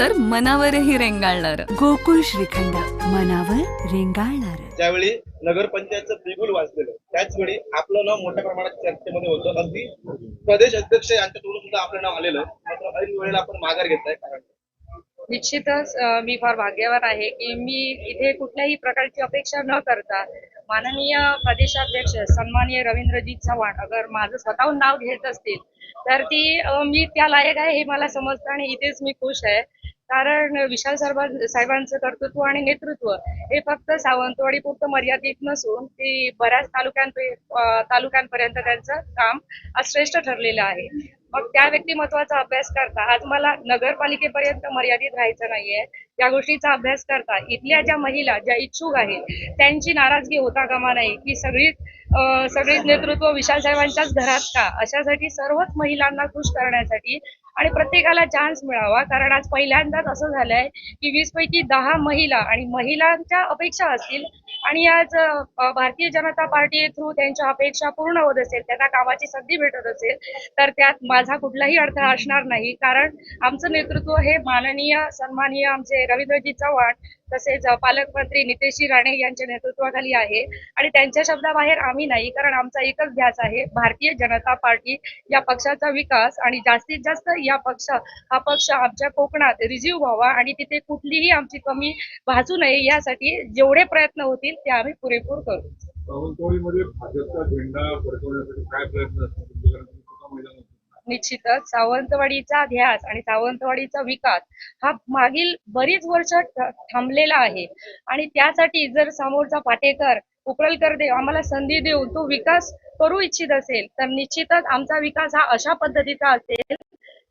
तर मनावरही रेंगाळणार. गोकुळ श्रीखंड मनावर रेंगाळणार. त्यावेळी नगरपंचायतचं बिगुल वाजलेलं त्याच वेळी आपलं नाव मोठ्या प्रमाणात चर्चेमध्ये होतं. अगदी प्रदेश अध्यक्ष यांच्याकडून सुद्धा आपलं नाव आलेलं. मात्र ऐन वेळेला आपण माघार घेताय कारण निश्चितच मी फार भाग्यवान आहे की मी इथे कुठल्याही प्रकारची अपेक्षा न करता माननीय प्रदेशाध्यक्ष सन्माननीय रवींद्रजी चव्हाण अगर माझं स्वतःहून नाव घेत असतील तर ती मी त्या लायक आहे हे मला समजतं आणि इथेच मी खुश आहे. कारण विशाल साहेबां साहेबांचं कर्तृत्व आणि नेतृत्व हे फक्त सावंतवाडी पुरतं मर्यादित नसून ते बऱ्याच तालुक्यां तालुक्यांपर्यंत त्यांचं काम अश्रेष्ठ श्रेष्ठ ठरलेलं आहे. मग त्या व्यक्तिमत्वाचा अभ्यास करता आज मला नगरपालिकेपर्यंत मर्यादित राहायचं नाहीये. त्या गोष्टीचा अभ्यास करता इथल्या ज्या महिला ज्या इच्छुक आहेत त्यांची नाराजगी होता कामा नाही की सगळीच सगळीच नेतृत्व विशाल साहेबांच्याच घरात का? अशासाठी सर्वच महिलांना खुश करण्यासाठी आणि प्रत्येकाला चान्स मिळावा. कारण आज पहिल्यांदाच असं झालंय की वीस पैकी दहा महिला आणि महिलांच्या अपेक्षा असतील आणि आज भारतीय जनता पार्टी थ्रू त्यांच्या अपेक्षा पूर्ण होत असेल त्यांना कामाची संधी भेटत असेल तर त्यात माझा कुठलाही अडथळा असणार नाही. कारण आमचं नेतृत्व हे माननीय सन्माननीय आमचे रवींद्रजी चव्हाण तसेच पालकमंत्री नितेशजी राणे यांच्या नेतृत्वाखाली आहे. आणि त्यांच्या शब्दाबाहेर आम्ही नाही कारण आमचा एकच ध्यास आहे भारतीय जनता पार्टी या पक्षाचा विकास आणि जास्तीत जास्त या पक्ष हा पक्ष आमच्या कोकणात रिझीव व्हावा आणि तिथे कुठलीही आमची कमी भासू नये यासाठी जेवढे प्रयत्न होतील ते आम्ही पुरेपूर करू. सावंतवाडीमध्ये भाजपचा झेंडा फडकवण्यासाठी काय प्रयत्न असतात. निश्चितच सावंतवाडीचा ध्यास आणि सावंतवाडीचा विकास हा मागील बरीच वर्ष थांबलेला आहे. आणि त्यासाठी जर समोरचा पाटेकर उकळलकर देव आम्हाला संधी देऊन तो विकास करू इच्छित असेल तर निश्चितच आमचा विकास हा अशा पद्धतीचा असेल.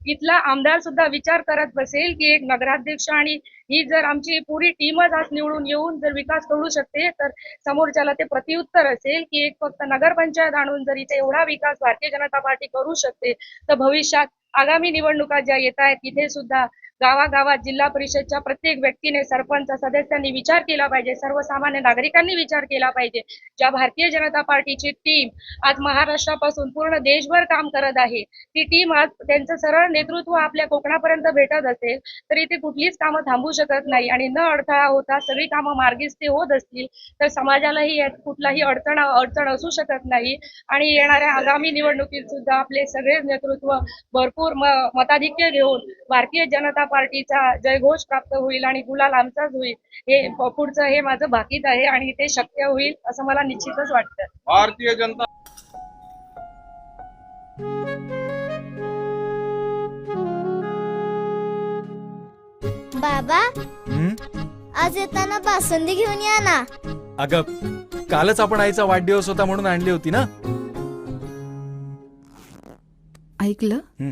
इथला आमदार सुद्धा विचार करत बसेल की एक नगराध्यक्ष आणि ही जर आमची पुरी टीमच आज निवडून येऊन जर विकास करू शकते तर समोरच्याला ते प्रतिउत्तर असेल की एक फक्त नगरपंचायत आणून जर इथे एवढा विकास भारतीय जनता पार्टी करू शकते तर भविष्यात आगामी निवडणुका ज्या येत आहेत तिथे सुद्धा गावागावात जिल्हा परिषदच्या प्रत्येक व्यक्तीने सरपंच सदस्यांनी विचार केला पाहिजे. सर्वसामान्य नागरिकांनी विचार केला पाहिजे. ज्या भारतीय जनता पार्टीची टीम आज महाराष्ट्रापासून पूर्ण देशभर काम करत आहे ती टीम आज त्यांचं सरळ नेतृत्व आपल्या कोकणापर्यंत भेटत असेल तर इथे कुठलीच कामं थांबू शकत नाही. आणि न अडथळा होता सगळी कामं मार्गिस्ते होत असतील तर समाजालाही कुठलाही अडचण अडचण असू शकत नाही. आणि येणाऱ्या आगामी निवडणुकीत सुद्धा आपले सगळे नेतृत्व भरपूर म- मताधिक्य घेऊन भारतीय जनता पार्टीचा जयघोष प्राप्त होईल आणि गुलाल आमचाच होईल हे पुढचं हे माझं भाकीत आहे आणि ते शक्य होईल असं मला निश्चितच वाटतं भारतीय जनता बाबा हं? आज येताना बासुंदी घेऊन या ना अगं कालच आपण आईचा वाढदिवस होता म्हणून आणली होती ना ऐकलं हं.